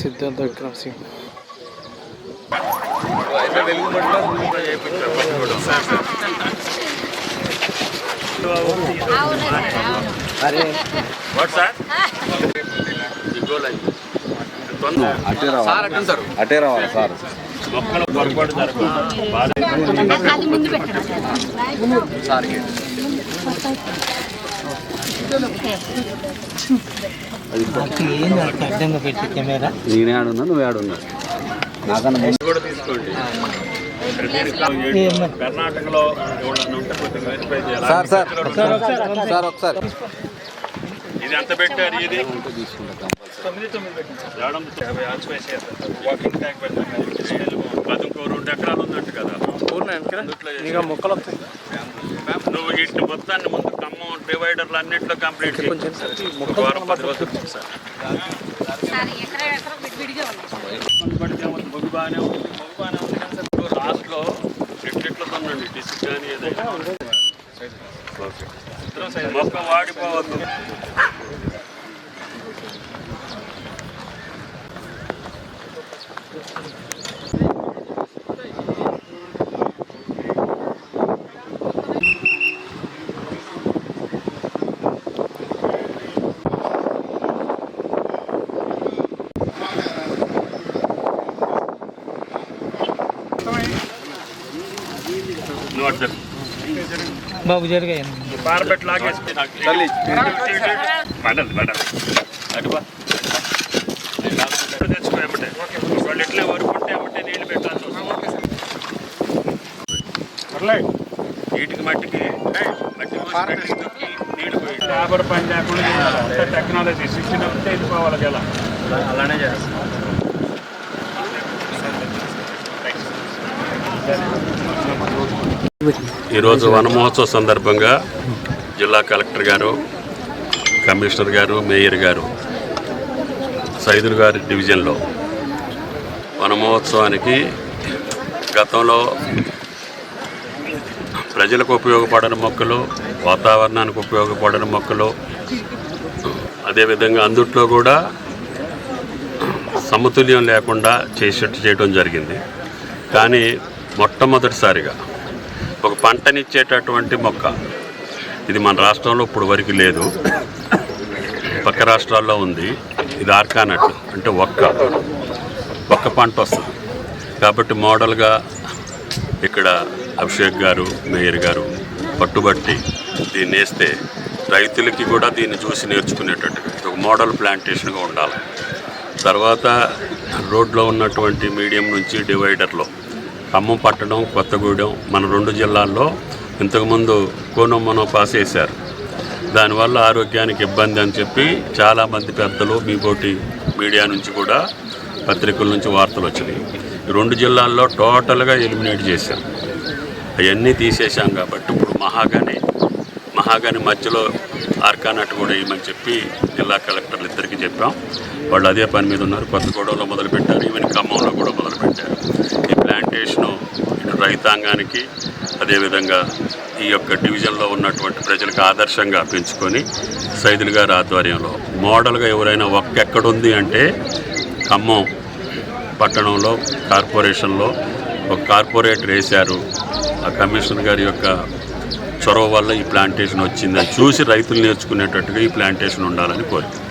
సిద్ధార్థ విక్రమ్ సింగ్. అటే రావాలి. సార్ మొక్కలు పొరపాటు జరగదు బాగా నేనే ఆడున్నా నువ్వే ఆడున్నా కర్ణాటకలో సార్ సార్ సార్ ఒకసారి ఇది ఎంత పెట్టారు ఇది వాకింగ్ ట్యాంక్ పెట్టాం అది ఇంకో రెండు ఎకరాలు ఉందంట కదా మొక్కలు వస్తాయి మొత్తాన్ని ముందు ఖమ్మం డివైడర్లు అన్నింటిలో కంప్లీట్ చేయి ఒక వారం పది రోజులు సార్. సార్? మొగ్గు బాగానే ఉంది మొగ్గు బాగానే ఉంది కానీ సార్ ఇప్పుడు లాస్ట్లో ఎట్లెట్లా ఉందండి డిస్క్ కానీ ఏదైనా మొక్క వాడిపోవద్దు. నువ్వు అటు బాబు జరిగాయి. పారబెట్ లాగేసి వాళ్ళు ఎట్లా వరుకుంటే ఏమంటే పెట్టాల్సి వస్తుంది. వీటికి మట్టికి మట్టి పోయి. లేబర్ పని లేకుండా టెక్నాలజీ శిక్షణ ఉంటే ఇది పోవాలి కదా. అలానే చేస్తాం. ఈరోజు వన మహోత్సవ సందర్భంగా జిల్లా కలెక్టర్ గారు కమిషనర్ గారు మేయర్ గారు సైదులు గారి డివిజన్లో వన మహోత్సవానికి గతంలో ప్రజలకు ఉపయోగపడని మొక్కలు వాతావరణానికి ఉపయోగపడని మొక్కలు అదేవిధంగా అందుట్లో కూడా సమతుల్యం లేకుండా చేసేట్టు చేయడం జరిగింది. కానీ మొట్టమొదటిసారిగా ఒక పంటనిచ్చేటటువంటి మొక్క. ఇది మన రాష్ట్రంలో ఇప్పుడు వరకు లేదు. పక్క రాష్ట్రాల్లో ఉంది. ఇది ఆర్కానట్ అంటే ఒక్క ఒక్క పంట వస్తుంది. కాబట్టి మోడల్గా ఇక్కడ అభిషేక్ గారు మేయర్ గారు పట్టుబట్టి దీన్ని వేస్తే రైతులకి కూడా దీన్ని చూసి నేర్చుకునేటట్టు ఇది ఒక మోడల్ ప్లాంటేషన్గా ఉండాలి. తర్వాత రోడ్లో ఉన్నటువంటి మీడియం నుంచి డివైడర్లో ఖమ్మం పట్టణం కొత్తగూడెం మన రెండు జిల్లాల్లో ఇంతకుముందు కోనమ్మనో పాస్ చేశారు దానివల్ల ఆరోగ్యానికి ఇబ్బంది అని చెప్పి చాలామంది పెద్దలు మీ మీడియా నుంచి కూడా పత్రికల నుంచి వార్తలు వచ్చినాయి. రెండు జిల్లాల్లో టోటల్గా ఎలిమినేట్ చేశాం. అవన్నీ తీసేశాం కాబట్టి ఇప్పుడు మహాగాని మహాగాని మధ్యలో ఆర్కానట్ కూడా వేయమని చెప్పి జిల్లా కలెక్టర్లు ఇద్దరికి చెప్పాం. వాళ్ళు అదే పని మీద ఉన్నారు. కొత్తగూడెంలో మొదలుపెట్టారు. ఈవెన్ ఖమ్మంలో కూడా మొదలుపెట్టారు. ఈ ఇటు రైతాంగానికి అదేవిధంగా ఈ యొక్క డివిజన్లో ఉన్నటువంటి ప్రజలకు ఆదర్శంగా పెంచుకొని సైదులు గారి ఆధ్వర్యంలో మోడల్గా ఎవరైనా ఒక్కెక్కడుంది అంటే ఖమ్మం పట్టణంలో కార్పొరేషన్లో ఒక కార్పొరేటర్ వేశారు. ఆ కమిషనర్ గారి యొక్క చొరవ వల్ల ఈ ప్లాంటేషన్ వచ్చిందని చూసి రైతులు నేర్చుకునేటట్టుగా ఈ ప్లాంటేషన్ ఉండాలని కోరిక